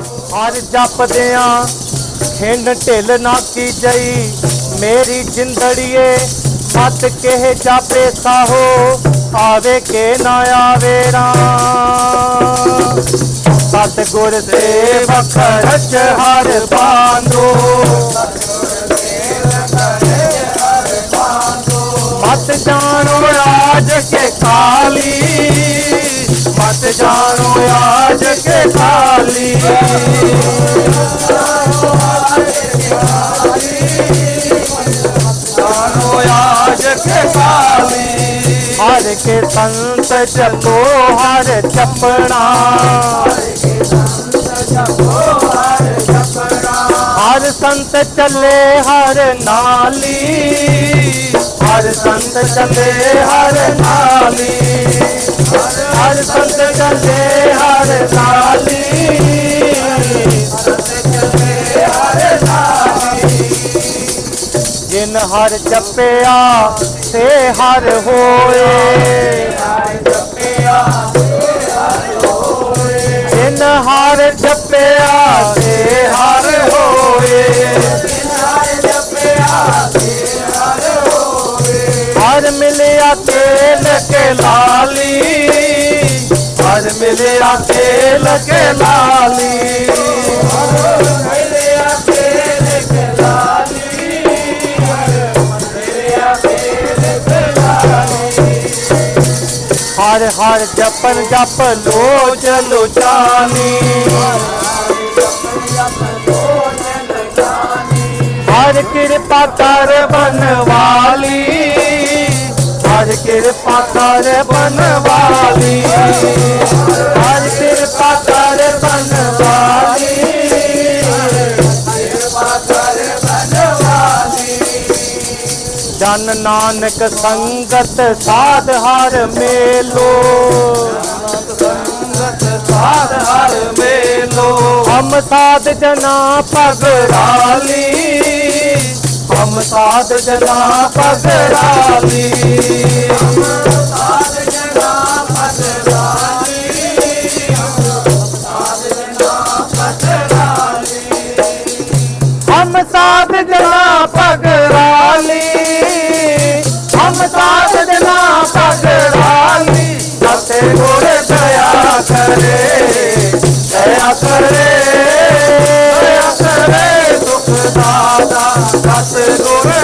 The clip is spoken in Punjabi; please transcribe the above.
ਹਰ ਜਪਦਿਆਂ ਖਿੰਡ ਢਿੱਲ ਨਾ ਕੀ ਜਈ। ਮੇਰੀ ਜਿੰਦੜੀਏ ਮਤ ਕਿਹ ਜਾਪੇ ਸਾਹੋ, ਆਵੇ ਕੇ ਨਾ ਆਵੇ ਰਾਮ। ਸਤਿਗੁਰ ਸੇਵਕ ਰਚ ਹਰ ਬਾਂਧੋ ਮਤ ਜਾਣੋ ਰਾਜ ਕੇ ਕਾਲੀ। ਮਤ ਜਾਣੋ ਆਜ ਕੇ ਕਾਲੀ। ਜਾਣੋ ਆਜ ਕੇ ਕਾਲੀ। ਹਰ ਕੇ ਸੰਤ ਜਪੋ ਹਰ ਚਪਣਾ ਹਰ ਸੰਤ ਚੱਲੇ ਹਰ ਨਾਲੀ। ਹਰ ਸੰਤ ਚੱਲੇ ਹਰ ਨਾਲੀ। ਹਰ ਸੰਤ ਚੱਲੇ ਹਰ ਨਾਲੀ ਜਿਨ ਹਰ ਜਪਿਆ ਸੇ ਹਰ ਹੋਏ ਜਿਨ ਹਰ ਜਪਿਆ ਸੇ ਹਰ ਹੋਏ ਹਰ ਮਿਲਿਆ ਤੇਲ ਕੇ ਲਾਲੀ। ਹਰ ਮਿਲਿਆ ਤੇਲ ਕੇ ਲਾਲੀ ਹਰ ਹਰ ਜਪਨ ਜਪ ਲੋ ਚਲੋ ਜਾਨੀ ਹਰ ਕਿਰਪਾ ਕਰ ਬਨਵਾ ਕਿਰਪਾ ਕਰ ਬਨਵਾਲੀ ਹਰ ਕਿਰਪਾ ਕਰ ਬਨਵਾਲੀ ਜਨ ਨਾਨਕ ਸੰਗਤ ਸਾਧ ਹਰ ਮੇਲੋ। ਸੰਗਤ ਸਾਧ ਹਰ ਮੇਲੋ ਹਮ ਸਾਧ ਜਨਾ ਪਗਰਾਲੀ ਨਾਮ ਸਾਧ ਜਨਾ ਪਸਰਾਲੀ ਸਾਧ ਜਨਾ ਪਸਰਾਲੀ ਸਾਧ ਜਨਾ ਪਸਰਾਲੀ ਹਮ ਸਾਧ ਜਨਾ ਪਗਰਾਲੀ ਹਮ ਸਾਧ ਜਨਾ ਪਗਰਾਲੀ ਸਤੇ ਗੋਰੇ দাদা কাছে গোড়া